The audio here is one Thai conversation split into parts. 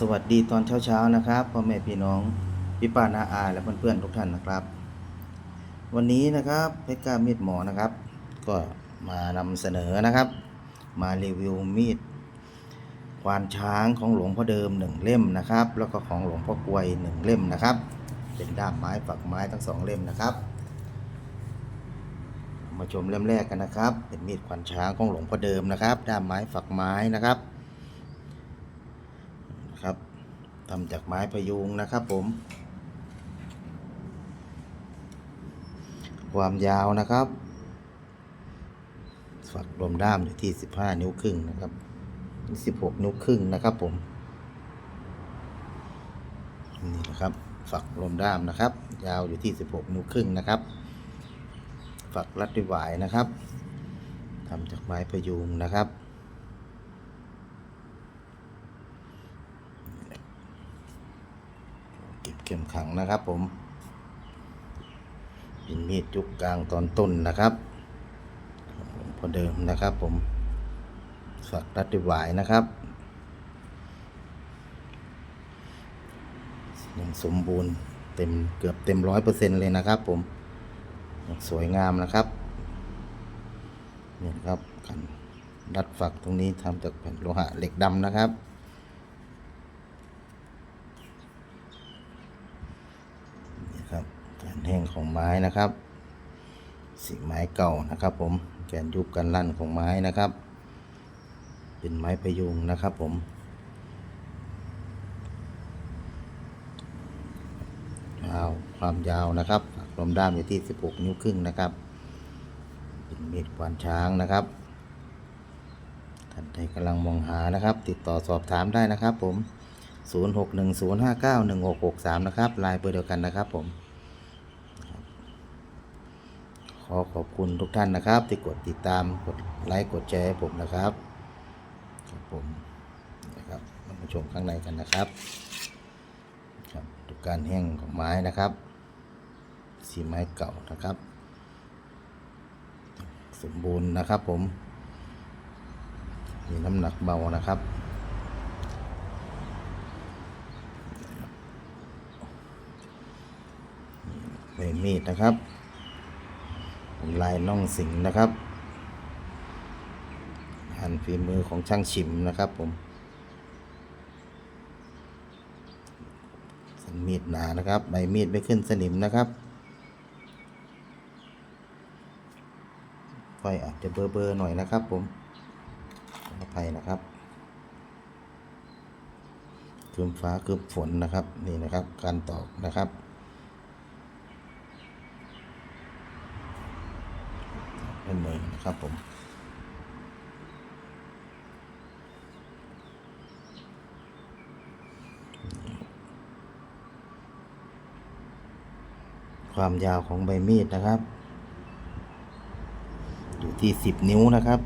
สวัสดีตอนเช้าๆนะครับพ่อแม่พี่น้องพี่ป้านาอาและเพื่อนๆทุกท่านนะครับ วันนี้นะครับเพชรกล้ามีดหมอนะครับ ก็มานำเสนอนะครับ มารีวิวมีดควานช้างของหลวงพ่อเดิมหนึ่งเล่มนะครับ แล้วก็ของหลวงพ่อกลวยหนึ่งเล่มนะครับ เป็นด้ามไม้ฝักไม้ทั้งสองเล่มนะครับ มาชมเล่มแรกกันนะครับ เป็นมีดควานช้างของหลวงพ่อเดิมนะครับ ด้ามไม้ฝักไม้นะครับ ทำจากไม้พยุงนะครับผม ความยาวนะครับ ฝักลมด้ามอยู่ที่ 15 นิ้วครึ่งนะครับ 16 นิ้วครึ่งนะครับผม นี่นะครับ ฝักลมด้ามนะครับ ยาวอยู่ที่ 16 นิ้วครึ่งนะครับ ฝักรัดด้วยหวายนะครับทำจากไม้พยุงนะครับ เก็บเข้มขังนะครับผมเป็นมีดยุคกลางตอนต้นนะครับหลวงพอเดิมนะครับผมฝักรัดด้วยหวายนะครับยังสมบูรณ์เต็มเกือบเต็มร้อยเปอร์เซ็นต์เลยนะครับผมสวยงามนะครับเนี่ครับกันรัดฝักตรงนี้ทำจากแผ่นโลหะเหล็กดำนะครับ นี่ครับแกนแห้งของ ไม้นะครับ สีไม้เก่านะครับ ผมแกนยุบกันลั่นของไม้นะครับ เป็นไม้พยุงนะครับ ผมยาวความยาวนะครับลมด้ามอยู่ที่ 16 นิ้วครึ่งนะครับ เป็นมีดควานช้างนะครับ ท่านใดกำลังมองหานะครับ ติดต่อสอบถามได้นะครับ ผม 0610591663 นะครับไลน์เบอร์เดียวกันนะครับผม ขอขอบคุณทุกท่านนะครับ ที่กดติดตามกดไลค์กดแชร์ให้ผมนะครับครับผมนะครับมาชมข้างในกันนะครับครับดูการแห้งของไม้นะครับ สีไม้เก่านะครับ สมบูรณ์นะครับผมมีน้ำหนักเบานะครับใบมีดนะครับ ลายน่องสิงนะครับหันฝีมือของช่างชิมนะครับผมสันมีดหนานะครับ ใบมีดไม่ขึ้นสนิมนะครับไฟอาจจะเบอร์เบอร์หน่อยนะครับผมขออภัยนะครับคืมฟ้าคืมฝนนะครับนี่นะครับ การตอกนะครับ เป็นมือนะครับผมความยาวของใบมีดนะครับ อยู่ที่สิบนิ้วนะครับ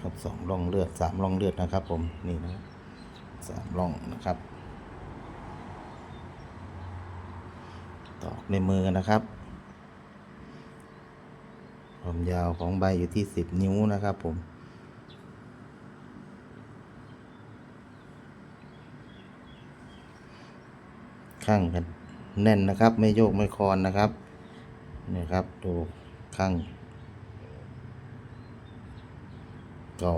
ครับสองร่องเลือดสามร่องเลือดนะครับ ผมนี่นะสามร่องนะครับ ตอกในมือนะครับ ความยาวของใบอยู่ที่สิบนิ้วนะครับผม ข้างกันแน่นนะครับ ไม่โยกไม่คลอนนะครับนี่ครับดูข้างเก่า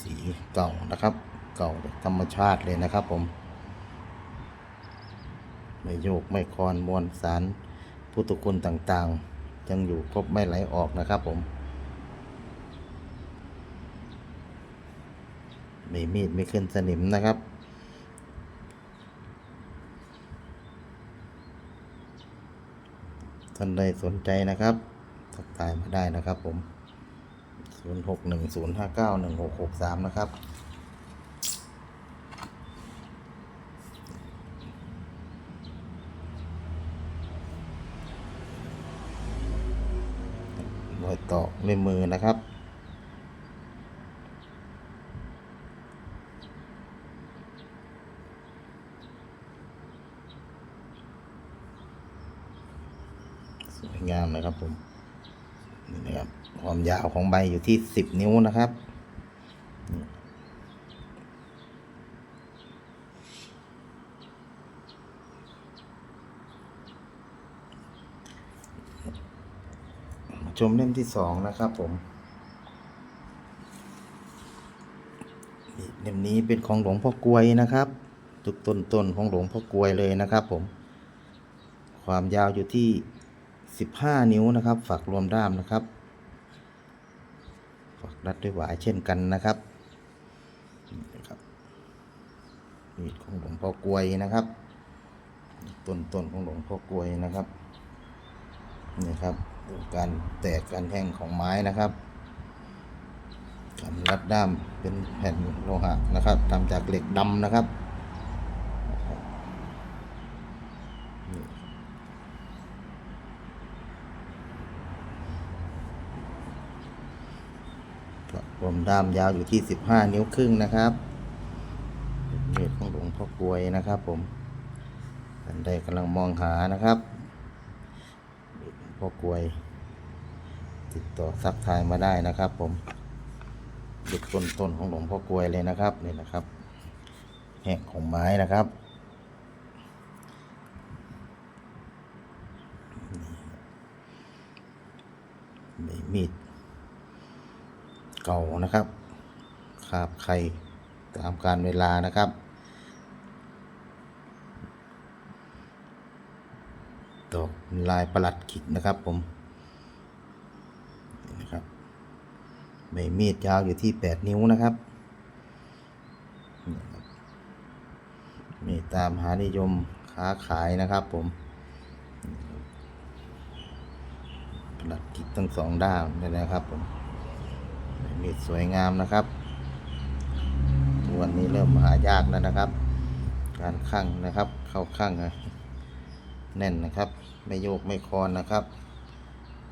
สีเก่านะครับ เก่าธรรมชาติเลยนะครับผมไม่โยกไม่คลอนมวลสารพุทธคุณต่างๆ ยังอยู่ครบไม่ไหลออกนะครับผมม่มีดไม่ขึ้นสนิมนะครับท่านใดสนใจนะครับทักทายมาได้นะครับผม 0610591663 นะครับ รอยตอกในมือนะครับสวยงามนะครับผมนี่นะครับความยาวของใบอยู่ที่สิบนิ้วนะครับนี่ ชมเล่มที่สองนะครับผมเล่มนี้เป็นของหลวงพ่อกลวยนะครับจุดต้นต้นของหลวงพ่อกลวยเลยนะครับผม ความยาวอยู่ที่ 15 นิ้วนะครับ ฝักรวมด้ามนะครับ ฝักรัดด้วยหวายเช่นกันนะครับนี่นะครับมีดของหลวงพ่อกลวยนะครับต้นต้นของหลวงพ่อกลวยนะครับนี่ครับ การแตกการแห้งของไม้นะครับการรัดด้ามเป็นแผ่นโลหะนะครับทำจากเหล็กดำนะครับนะครับนี่ก็รวมด้ามยาวอยู่ที่ 15 นิ้วครึ่งนะครับเป็นมีดของหลวงพ่อกลวยนะครับผมท่านใดกำลังมองหานะครับ พ่อกลวย ติดต่อซักทายมาได้นะครับ ผมจุดต้นต้นของหลวงพ่อกลวยเลยนะครับนี่นะครับแห่งของไม้นะครับนี่มีดเก่านะครับคาบไข่ตามการเวลานะครับ ดอก ลายประหลัดขิกนะครับผมนะครับใบมีดยาวอยู่ที่ 8 นิ้วนะครับมีตามหานิยมค้าขายนะครับผมประหลัดขิกทั้งสองด้านเลยนะครับผมมีดสวยงามนะครับวันนี้เริ่มหายากแล้วนะครับ การข้างนะครับ เข้าข้างนะ แน่นนะครับ ไม่โยกไม่คลอนนะครับ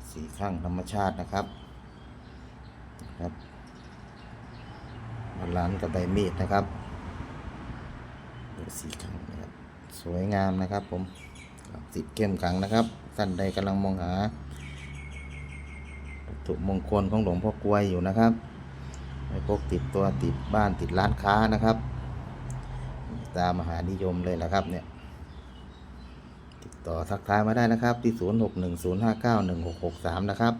สีข้างธรรมชาตินะครับครับบาลานซ์กับใบมีดนะครับสีข้างนะครับสวยงามนะครับผมสีเข้มขังนะครับท่านใดกำลังมองหาวัตถุมงคลของหลวงพ่อกลวยอยู่นะครับไปพกติดตัวติดบ้านติดร้านค้านะครับ ตามมหานิยมเลยนะครับเนี่ย ติดต่อทักทายมาได้นะครับที่ 0610591663 นะครับ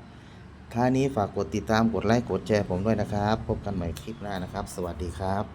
ท้ายนี้ฝากกดติดตามกดไลค์กดแชร์ผมด้วยนะครับ พบกันใหม่คลิปหน้านะครับ สวัสดีครับ